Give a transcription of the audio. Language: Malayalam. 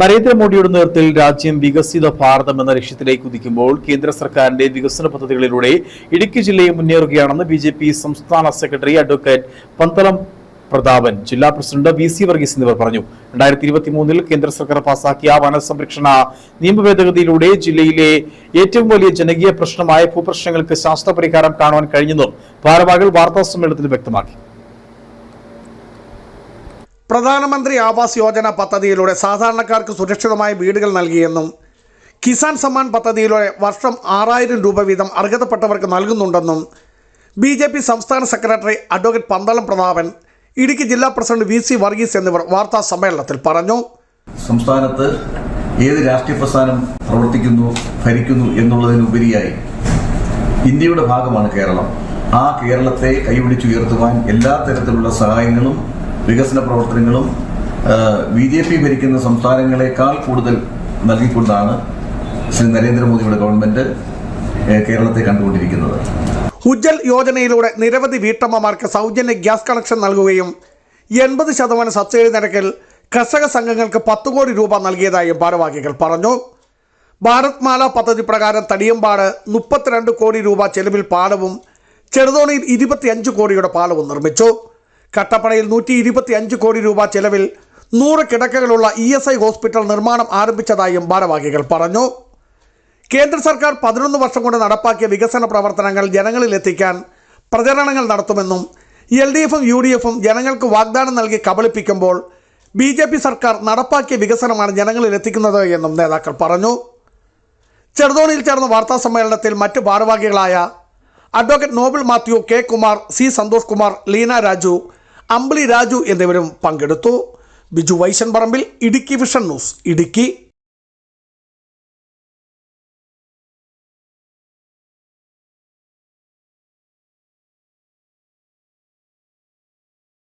നരേന്ദ്രമോദിയുടെ നേതൃത്വത്തിൽ രാജ്യം വികസിത ഭാരതം എന്ന ലക്ഷ്യത്തിലേക്ക് കുതിക്കുമ്പോൾ കേന്ദ്ര സർക്കാരിന്റെ വികസന പദ്ധതികളിലൂടെ ഇടുക്കി ജില്ലയെ മുന്നേറുകയാണെന്ന് ബി ജെ പി സംസ്ഥാന സെക്രട്ടറി അഡ്വക്കേറ്റ് പന്തളം പ്രതാപൻ. ജില്ലാ പ്രസിഡന്റ് വി സി വർഗീസ് എന്നിവർ പറഞ്ഞു. രണ്ടായിരത്തി ഇരുപത്തി മൂന്നിൽ കേന്ദ്ര സർക്കാർ പാസാക്കിയ വനസംരക്ഷണ നിയമ ഭേദഗതിയിലൂടെ ജില്ലയിലെ ഏറ്റവും വലിയ ജനകീയ പ്രശ്നമായ ഭൂപ്രശ്നങ്ങൾക്ക് ശാസ്ത്ര പരിഹാരം കാണുവാൻ കഴിഞ്ഞെന്നും ഭാരവാഹികൾ വാർത്താ സമ്മേളനത്തിൽ വ്യക്തമാക്കി. പ്രധാനമന്ത്രി ആവാസ് യോജന പദ്ധതിയിലൂടെ സാധാരണക്കാർക്ക് സുരക്ഷിതമായ വീടുകൾ നൽകിയെന്നും കിസാൻ സമ്മാൻ പദ്ധതിയിലൂടെ വർഷം ആറായിരം രൂപ വീതം അർഹതപ്പെട്ടവർക്ക് നൽകുന്നുണ്ടെന്നും ബി ജെ പി സംസ്ഥാന സെക്രട്ടറി അഡ്വക്കേറ്റ് പന്തളം പ്രതാപൻ ഇടുക്കി ജില്ലാ പ്രസിഡന്റ് വി സി വർഗീസ് എന്നിവർ വാർത്താ സമ്മേളനത്തിൽ പറഞ്ഞു. സംസ്ഥാനത്ത് ഏത് രാഷ്ട്രീയ പ്രസ്ഥാനം പ്രവർത്തിക്കുന്നു ഭരിക്കുന്നു എന്നുള്ളതിനുപരിയായി ഇന്ത്യയുടെ ഭാഗമാണ് കേരളം. ആ കേരളത്തെ കൈപിടിച്ചുയർത്തുവാൻ എല്ലാ തരത്തിലുള്ള സഹായങ്ങളും വികസന പ്രവർത്തനങ്ങളും ബി ജെ പി ഭരിക്കുന്ന സംസ്ഥാനങ്ങളെക്കാൾ കൂടുതൽ നൽകിക്കൊണ്ടാണ് ശ്രീ നരേന്ദ്രമോദിയുടെ ഗവൺമെന്റ് കേരളത്തെ കണ്ടുകൊണ്ടിരിക്കുന്നത്. ഉജ്ജൽ യോജനയിലൂടെ നിരവധി വീട്ടമ്മമാർക്ക് സൗജന്യ ഗ്യാസ് കണക്ഷൻ നൽകുകയും എൺപത് ശതമാനം സബ്സിഡി നിരക്കിൽ കർഷക സംഘങ്ങൾക്ക് പത്ത് കോടി രൂപ നൽകിയതായും ഭാരവാഹികൾ പറഞ്ഞു. ഭാരത് മാല പദ്ധതി പ്രകാരം തടിയമ്പാട് മുപ്പത്തിരണ്ട് കോടി രൂപ ചെലവിൽ പാലവും ചെറുതോണിയിൽ ഇരുപത്തിയഞ്ച് കോടിയുടെ പാലവും നിർമ്മിച്ചു. കട്ടപ്പനയിൽ നൂറ്റി ഇരുപത്തി അഞ്ച് കോടി രൂപ ചെലവിൽ നൂറ് കിടക്കകളുള്ള ഇ എസ് ഐ ഹോസ്പിറ്റൽ നിർമ്മാണം ആരംഭിച്ചതായും ഭാരവാഹികൾ പറഞ്ഞു. കേന്ദ്ര സർക്കാർ പതിനൊന്ന് വർഷം കൊണ്ട് നടപ്പാക്കിയ വികസന പ്രവർത്തനങ്ങൾ ജനങ്ങളിൽ എത്തിക്കാൻ പ്രചരണങ്ങൾ നടത്തുമെന്നും എൽ ഡി എഫും യു ഡി എഫും ജനങ്ങൾക്ക് വാഗ്ദാനം നൽകി കബളിപ്പിക്കുമ്പോൾ ബി ജെ പി സർക്കാർ നടപ്പാക്കിയ വികസനമാണ് ജനങ്ങളിൽ എത്തിക്കുന്നത് എന്നും നേതാക്കൾ പറഞ്ഞു. ചെറുതോണിയിൽ ചേർന്ന വാർത്താ സമ്മേളനത്തിൽ മറ്റ് ഭാരവാഹികളായ advocate Noble Mathew K Kumar C Santhosh Kumar Leena Raju Ambili Raju എന്നിവരും പങ്കെടുത്തു. Biju Vaishan Parambil Idukki vision news Idukki.